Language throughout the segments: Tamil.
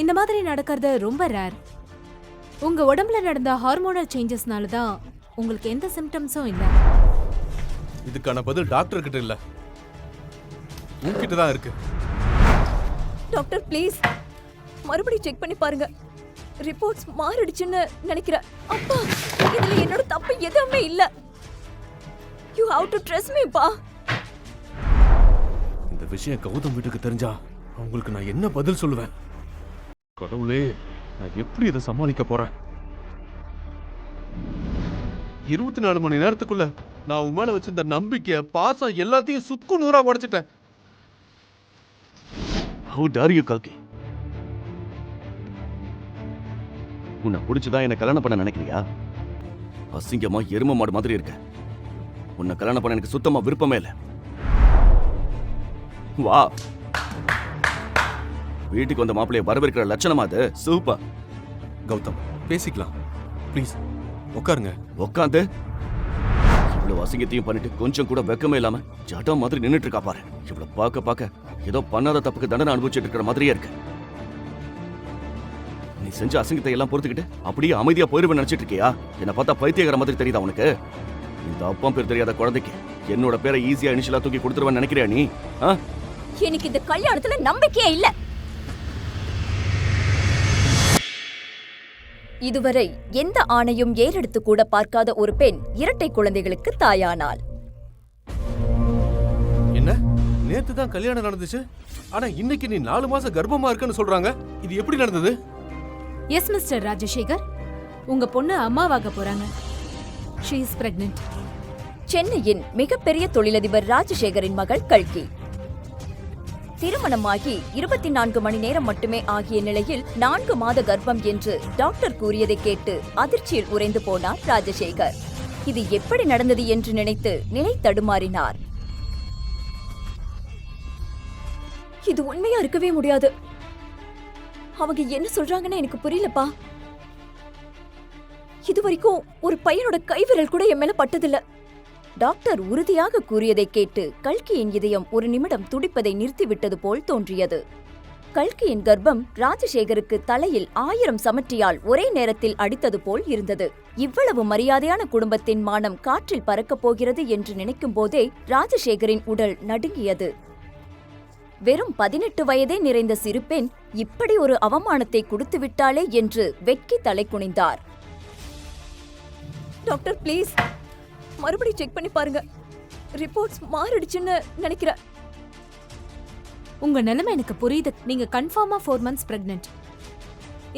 இந்த மாதிரி நடக்கிறது ரொம்ப ரேர் உங்க உடம்புல நடந்த ஹார்மோனல் சேஞ்சஸ்னால தான் உங்களுக்கு எந்த சிம்டம்ஸும் இல்ல. இதுக்கான பதில் டாக்டர் கிட்ட இல்ல. உன்கிட்ட தான் இருக்கு. டாக்டர் ப்ளீஸ் மறுபடியும் செக் பண்ணி பாருங்க. ரிப்போர்ட்ஸ் மாறிடுச்சுன்னு நினைக்கிறேன் அப்பா இதுல என்னோட தப்பு எதுவுமே இல்ல. You have to trust me பா இந்த விஷயம் கௌதம் வீட்டுக்கு தெரிஞ்சா அவங்களுக்கு நான் என்ன பதில் சொல்லுவேன்? கடவுளே நான் எப்படி இதை சமாளிக்க போறேன்? இருபத்தி நாலு மணி நேரத்துக்குள்ள நான் உன் மேல வச்சிருந்த நம்பிக்கை பாசம் எல்லாத்தையும் சுக்கு நூறா உடைச்சிட்டேன். ஹவு டார் யூ கல்கி உன்னை பிடிச்சதான் என்ன கல்யாணம் பண்ண நினைக்கிறியா? அசிங்கமா எரும மாடு மாதிரி இருக்க. உன்னை கல்யாணம் பண்ண எனக்கு சுத்தமா விருப்பமே இல்லை. வா. வீட்டுக்கு வந்த மாப்பிளைய வரவேற்கிற லட்சணமா அது? சூப்பர். கௌதம் பேசிக்கலாம். ப்ளீஸ் உட்காருங்க உட்காந்து இவ்வளவு அசிங்கத்தையும் பண்ணிட்டு கொஞ்சம் கூட வெக்கமே இல்லாம ஜடம் மாதிரி நின்னுட்டு இருக்கா பாரு. இவ்வளவு பார்க்க பார்க்க ஏதோ பண்ணாத தப்புக்கு தண்டனை அனுபவிச்சுட்டு இருக்கிற மாதிரியே இருக்கு. நீ செஞ்ச அசிங்கத்தை எல்லாம் பொறுத்துக்கிட்டு அப்படியே அமைதியா போயிருவேன் நினைச்சிட்டு இருக்கியா? என்ன பார்த்தா பைத்தியகர மாதிரி தெரியுதா உனக்கு? இந்த அப்பா பேர் தெரியாத குழந்தைக்கு என்னோட பேரை ஈஸியா இனிஷியலா தூக்கி கொடுத்துருவேன் நினைக்கிறியா நீ? ஆ? எனக்கு இந்த கல்யாணத்துல நம்பிக்கையே இல்ல. இதுவரை எந்த ஆணையும் ஏறெடுத்து கூட பார்க்காத ஒரு பெண் இரட்டை குழந்தைகளுக்கு தாயானாள். என்ன? நேத்து தான் கல்யாணம் நடந்துச்சு. ஆனா இன்னைக்கு நீ நாலு மாசம் கர்ப்பமா இருக்கன்னு சொல்றாங்க. இது எப்படி நடந்தது? Yes mister Rajasekar. உங்க பொண்ணு அம்மாவாக போறாங்க. ஷீ இஸ் பிரெக்னென்ட் சென்னையின் மிகப்பெரிய தொழிலதிபர் ராஜசேகரின் மகள் கல்கி. திருமணமாகி இருபத்தி நான்கு மணி நேரம் மட்டுமே ஆகிய நிலையில் நான்கு மாத கர்ப்பம் என்று டாக்டர் கூறியதை கேட்டு அதிர்ச்சியில் உறைந்து போனார் ராஜசேகர். இது எப்படி நடந்தது என்று நினைத்து நிலை தடுமாறினார். இது உண்மையா இருக்கவே முடியாது. அவங்க என்ன சொல்றாங்கன்னு எனக்கு புரியலப்பா. இது வரைக்கும் ஒரு பையனோட கைவிரல் கூட என் மேல பட்டதில்லை. டாக்டர் உறுதியாக கூறியதை கேட்டு கல்கியின் இதயம் ஒரு நிமிடம் துடிப்பதை நிறுத்திவிட்டது போல் தோன்றியது. கல்கியின் கர்ப்பம் ராஜசேகருக்கு தலையில் ஆயிரம் சமற்றியால் ஒரே நேரத்தில் அடித்தது போல் இருந்தது. இவ்வளவு மரியாதையான குடும்பத்தின் மானம் காற்றில் பறக்கப் போகிறது என்று நினைக்கும் போதே ராஜசேகரின் உடல் நடுங்கியது. வெறும் பதினெட்டு வயதே நிறைந்த சிறு பெண் இப்படி ஒரு அவமானத்தை கொடுத்து விட்டாளே என்று வெட்கி தலை குனிந்தார். Doctor please. மறுபடியும் செக் பண்ணி பாருங்க. ரிப்போர்ட்ஸ் மாறிடுச்சுன்னு நினைக்கிறேன். உங்க நிலைமை எனக்கு புரியுது. நீங்க கன்ஃபார்மா ஃபோர் மந்த்ஸ் பிரெக்னென்ட்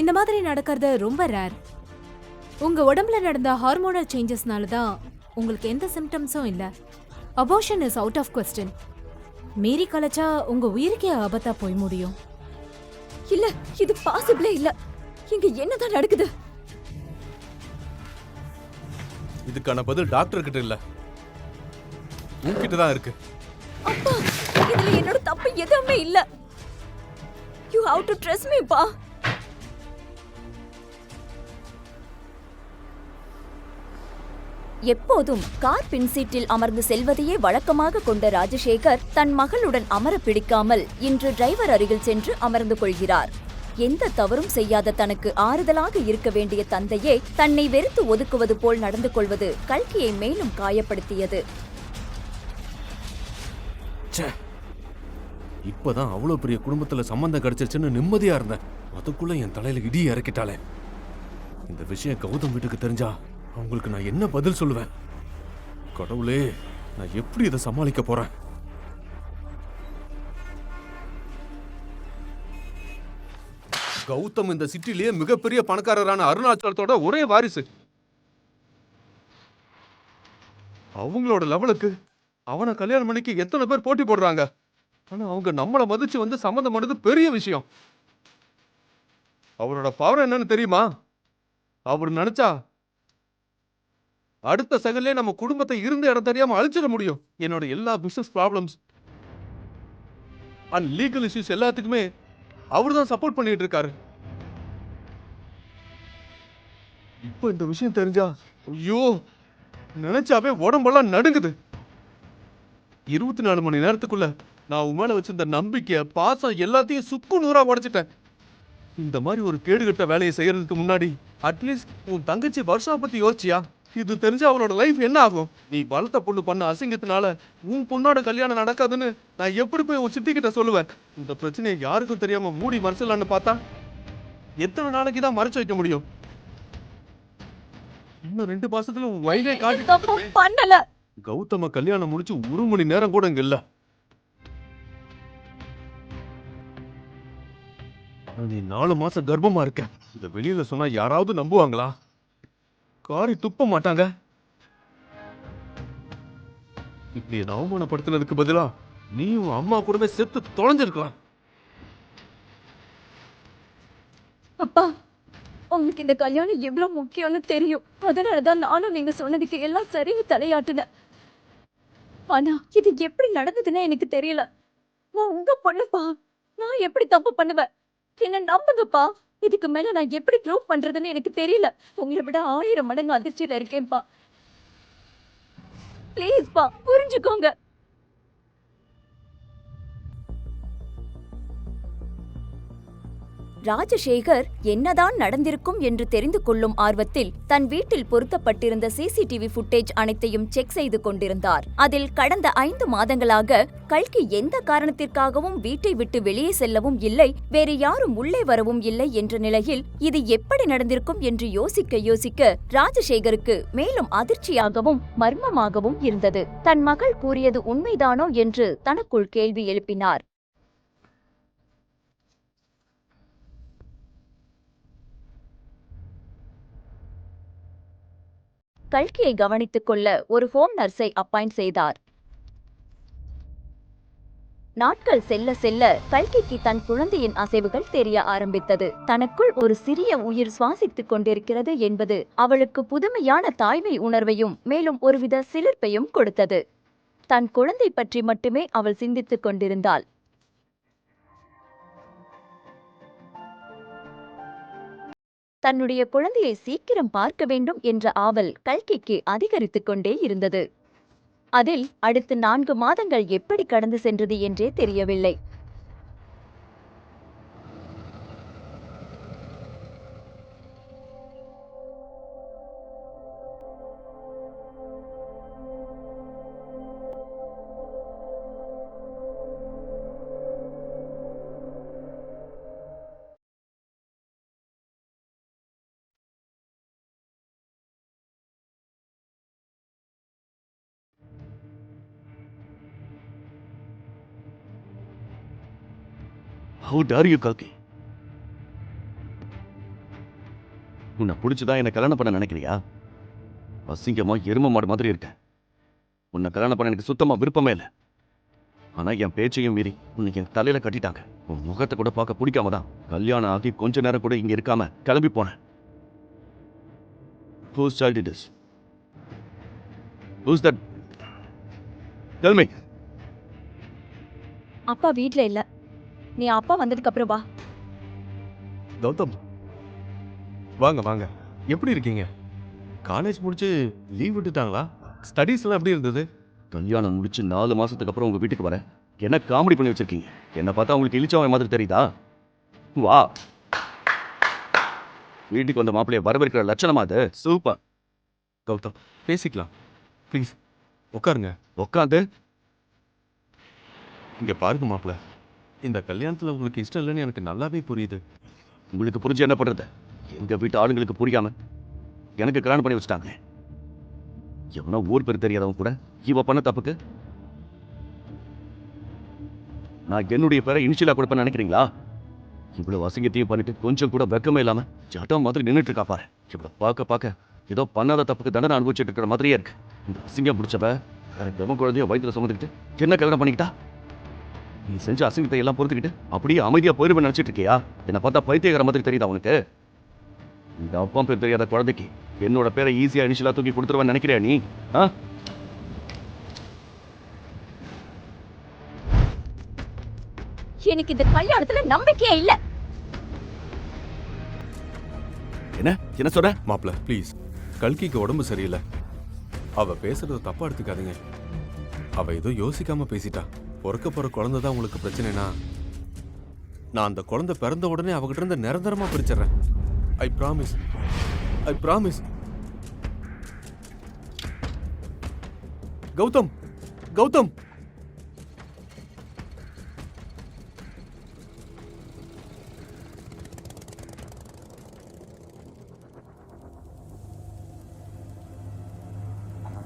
இந்த மாதிரி நடக்கிறது ரொம்ப ரேர் உங்க உடம்புல நடந்த ஹார்மோனல் சேஞ்சஸ்னால தான் உங்களுக்கு எந்த சிம்டம்ஸும் இல்ல. Abortion is out of question மீறி கலைச்சா உங்க உயிருக்கே ஆபத்தா போய் முடியும். இல்ல இது பாசிபிளே இல்ல. இங்க என்னதான் நடக்குது? இதுக்கான பதில் டாக்டர் கிட்ட இல்ல. உன்கிட்ட தான் இருக்கு. அப்பா இதுல என்னோட தப்பு எதுவுமே இல்ல. You have to trust me பா எப்போதும் கார் பின்சீட்டில் அமர்ந்து செல்வதையே வழக்கமாக கொண்ட ராஜசேகர் தன் மகளுடன் அமர பிடிக்காமல் இன்று டிரைவர் அருகில் சென்று அமர்ந்து கொள்கிறார். எந்த தவறும் செய்யாத தனக்கு ஆறுதலாக இருக்க வேண்டிய தந்தையே தன்னை வெறுத்து ஒதுக்குவது போல் நடந்து கொள்வது கல்கியை மேலும் காயப்படுத்தியது. இப்பதான் அவ்வளவு பெரிய குடும்பத்துல சம்பந்தம் கிடைச்சிருச்சுன்னு நிம்மதியா இருந்தேன். அதுக்குள்ள என் தலையில இடி இறக்கிட்டாளே. இந்த விஷயம் கௌதம் வீட்டுக்கு தெரிஞ்சா அவங்களுக்கு நான் என்ன பதில் சொல்லுவேன்? கடவுளே நான் எப்படி இதை சமாளிக்க போறேன்? கௌதம் இந்த சிட்டிலேயே மிகப்பெரிய பணக்காரரான அருணாச்சலத்தோட ஒரே வாரிசு. அவங்களோட லெவலுக்கு அவனை கல்யாணம் பண்ணிக்கு எத்தனை பேர் போட்டி போடுறாங்க. ஆனா அவங்க நம்மளை மதிச்சு வந்து சம்மந்தம் பண்ணது பெரிய விஷயம். அவரோட பவர் என்னன்னு தெரியுமா? அவர் நினைச்சா அடுத்த செகண்ட்லயே நம்ம குடும்பத்தை இருந்த இடம் தெரியாம அழிச்சிட முடியும். என்னோட எல்லா business problems and legal issues எல்லாத்துக்குமே அவர் தான் சப்போர்ட் பண்ணிட்டு இருக்காரு இப்போ இந்த விஷயம் தெரிஞ்சா ஐயோ நினைச்சாவே உடம்பெல்லாம் நடுங்குது. இருபத்தி நாலு மணி நேரத்துக்குள்ள நான் உன் மேல வச்சிருந்த நம்பிக்கை பாசம் எல்லாத்தையும் சுக்கு நூறா உடைச்சிட்டேன். இந்த மாதிரி ஒரு கேடுகட்ட வேலையை செய்யறதுக்கு முன்னாடி அட்லீஸ்ட் உன் தங்கச்சி வருஷா பத்தி யோசிச்சியா? இது தெரிஞ்சு அவளோட லைஃப் என்ன ஆகும்? நீ வளர்த்த பொண்ணு பண்ண அசிங்கத்தினால உன் பொண்ணோட கல்யாணம் நடக்காதுன்னு நான் எப்படி போய் உன் சித்தி கிட்ட சொல்லுவேன்? இந்த பிரச்சனையை யாருக்கும் தெரியாம மூடி மறைச்சிடலான்னு பார்த்தா எத்தனை நாளைக்கு தான் மறைச்சு வைக்க முடியும்? இன்னும் ரெண்டு மாசத்துல வயலே காட்டி பண்ணல. கௌதம கல்யாணம் முடிச்சு ஒரு மணி நேரம் கூட இங்க இல்ல. நீ நாலு மாசம் கர்ப்பமா இருக்க. இத வெளியில சொன்னா யாராவது நம்புவாங்களா? காரி துப்ப மாட்டாங்க. இப்படி என்ன அவமானப்படுத்தினதுக்கு பதிலா நீ உன் அம்மா கூடவே செத்து தொலைஞ்சிருக்கலாம். அப்பா உங்களுக்கு இந்த கல்யாணம் எவ்வளவு முக்கியம்னு தெரியும். அதனாலதான் நானும் நீங்க சொன்னதுக்கு எல்லாம் சரின்னு தலையாட்டுனேன். ஆனா இது எப்படி நடந்ததுன்னு எனக்கு தெரியல. நான் உங்க பொண்ணுப்பா. நான் எப்படி தப்பு பண்ணுவேன்? என்ன நம்புங்கப்பா. இதுக்கு மேல நான் எப்படி ப்ரூவ் பண்றதுன்னு எனக்கு தெரியல. உங்களை விட ஆயிரம் மடங்கு அதிர்ச்சியில இருக்கேன்ப்பா. ப்ளீஸ்ப்பா புரிஞ்சுக்கோங்க. ராஜசேகர் என்னதான் நடந்திருக்கும் என்று தெரிந்து கொள்ளும் ஆர்வத்தில் தன் வீட்டில் பொருத்தப்பட்டிருந்த சிசிடிவி ஃபுட்டேஜ் அனைத்தையும் செக் செய்து கொண்டிருந்தார். அதில் கடந்த ஐந்து மாதங்களாக கல்கி எந்த காரணத்திற்காகவும் வீட்டை விட்டு வெளியே செல்லவும் இல்லை வேறு யாரும் உள்ளே வரவும் இல்லை என்ற நிலையில் இது எப்படி நடந்திருக்கும் என்று யோசிக்க யோசிக்க ராஜசேகருக்கு மேலும் அதிர்ச்சியாகவும் மர்மமாகவும் இருந்தது. தன் மகள் கூறியது உண்மைதானோ என்று தனக்குள் கேள்வி எழுப்பினார். கல்கியை கவனித்துக் கொள்ள ஒரு ஹோம் நர்ஸை அப்பாயிண்ட் செய்தார். நாட்கள் செல்ல செல்ல கல்கிக்கு தன் குழந்தையின் அசைவுகள் தெரிய ஆரம்பித்தது. தனக்குள் ஒரு சிறிய உயிர் சுவாசித்துக் கொண்டிருக்கிறது என்பது அவளுக்கு புதுமையான தாய்மை உணர்வையும் மேலும் ஒருவித சிலிர்ப்பையும் கொடுத்தது. தன் குழந்தை பற்றி மட்டுமே அவள் சிந்தித்துக் கொண்டிருந்தாள். தன்னுடைய குழந்தையை சீக்கிரம் பார்க்க வேண்டும் என்ற ஆவல் கல்கிக்கு அதிகரித்துக் கொண்டே இருந்தது. அதில் அடுத்து நான்கு மாதங்கள் எப்படி கடந்து சென்றது என்றே தெரியவில்லை. ஹவு டேர் யூ கல்கி உன்னை பிடிச்சதா என்னை கல்யாணம் பண்ண நினைக்கிறியா? அசிங்கமா எரும மாடு மாதிரி இருக்க உன்னை கல்யாணம் பண்ண எனக்கு சுத்தமா விருப்பமே இல்லை. ஆனா என் பேச்சையும் மீறி உன்னை என் தலையில கட்டிட்டாங்க. உன் முகத்தை கூட பார்க்க பிடிக்காம தான் கல்யாணம் ஆகி கொஞ்ச நேரம் கூட இங்க இருக்காம கிளம்பி போனேன். Whose child it is? Who's that? Tell me. அப்பா வீட்ல இல்ல. நீ அப்பா வந்ததுக்கு அப்புறம் வா. கௌதம் வாங்க வாங்க. எப்படி இருக்கீங்க? காலேஜ் முடிச்சு லீவ் விட்டுட்டாங்களா? ஸ்டடீஸ் எல்லாம் எப்படி இருந்தது? கல்யாணம் முடிச்சு நாலு மாசத்துக்கு அப்புறம் உங்க வீட்டுக்கு வரேன். என்ன காமெடி பண்ணி வச்சிருக்கீங்க? என்ன பார்த்தா உங்களுக்கு இழிச்சவன் மாதிரி தெரியுதா? வா. வீட்டுக்கு வந்த மாப்பிள்ளைய வரவேற்கிற லட்சணமா அது? சூப்பர். கௌதம் பேசிக்கலாம். ப்ளீஸ் உட்காருங்க. உட்காந்து. இங்க பாருங்க மாப்ள இந்த கல்யாணத்துல உங்களுக்கு இஷ்டம் இல்லைன்னு எனக்கு நல்லாவே புரியுது. உங்களுக்கு புரிஞ்சு என்ன பண்ணுறது எங்க வீட்டு ஆளுங்களுக்கு புரியாம எனக்கு கல்யாணம் பண்ணி வச்சுட்டாங்க. எவனோ ஊர் பேர் தெரியாதவன் கூட இவ பண்ண தப்புக்கு? நான் என்னுடைய பேரை இனிஷியலா கொடுப்பேன்னு நினைக்கிறீங்களா? இவ்வளவு அசிங்கத்தையும் பண்ணிட்டு கொஞ்சம் கூட வெக்கமே இல்லாம ஜட்டம் மாதிரி நின்றுட்டு இருக்கா பாரு. இவ்வளவு பார்க்க பார்க்க ஏதோ பண்ணாத தப்புக்கு தண்டனை அனுபவிச்சுட்டு இருக்கிற மாதிரியே இருக்கு. இந்த அசிங்கம் பிடிச்சவ வேற குழந்தைய வயிற்றுல சுமந்துக்கிட்டு என்ன கல்யாணம் பண்ணிக்கிட்டா? நீ செஞ்ச அசிங்கத்தை எல்லாம் பொறுத்துக்கிட்டு அப்படியே அமைதியா போயிருவேன் நினைச்சிட்டு இருக்கியா? என்னை பார்த்தா பைத்தியக்கார மாதிரி தெரியுதா உனக்கு? இந்த அப்பா பேர் தெரியாத குழந்தைக்கு என்னோட பேரை ஈஸியா இனிஷியலா தூக்கி கொடுத்துருவேன்னு நினைக்கிறியா நீ? ஆ? எனக்கு இந்த கல்யாணத்துல நம்பிக்கையே இல்ல. என்ன? என்ன சொல்ற? மாப்ள ப்ளீஸ் கல்கிக்கு உடம்பு சரியில்லை. அவ பேசுறத தப்பா எடுத்துக்காதீங்க. அவ ஏதோ யோசிக்காம பேசிட்டா. பிறக்க போற குழந்தை தான் உங்களுக்கு பிரச்சனைனா? நான் அந்த குழந்தை பிறந்த உடனே அவகிட்ட இருந்து நிரந்தரமா பிரிச்சிடுறேன். I promise I promise Gautham! Gautham!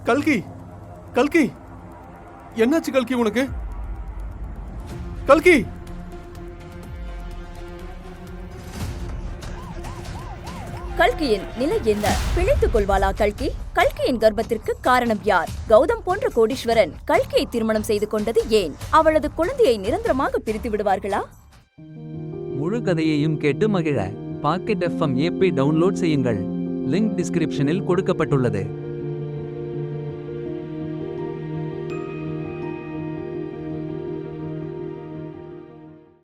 கல்கி! கல்கி! என்னாச்சு கல்கி உனக்கு? கல்கி! கல்கியின் நிலை என்ன? பிழைத்துக் கொள்வாளா கல்கி? கல்கியின் கர்ப்பத்திற்கு காரணம் யார்? கௌதம் போன்ற கோடீஸ்வரன் கல்கியை திருமணம் செய்து கொண்டது ஏன்? அவளது குழந்தையை நிரந்தரமாக பிரித்து விடுவார்களா? முழு கதையையும் கேட்டு மகிழ. பாக்கெட் எஃப்எம் ஏபி டவுன்லோட் செய்யுங்கள். லிங்க் டிஸ்கிரிப்ஷனில் கொடுக்கப்பட்டுள்ளது.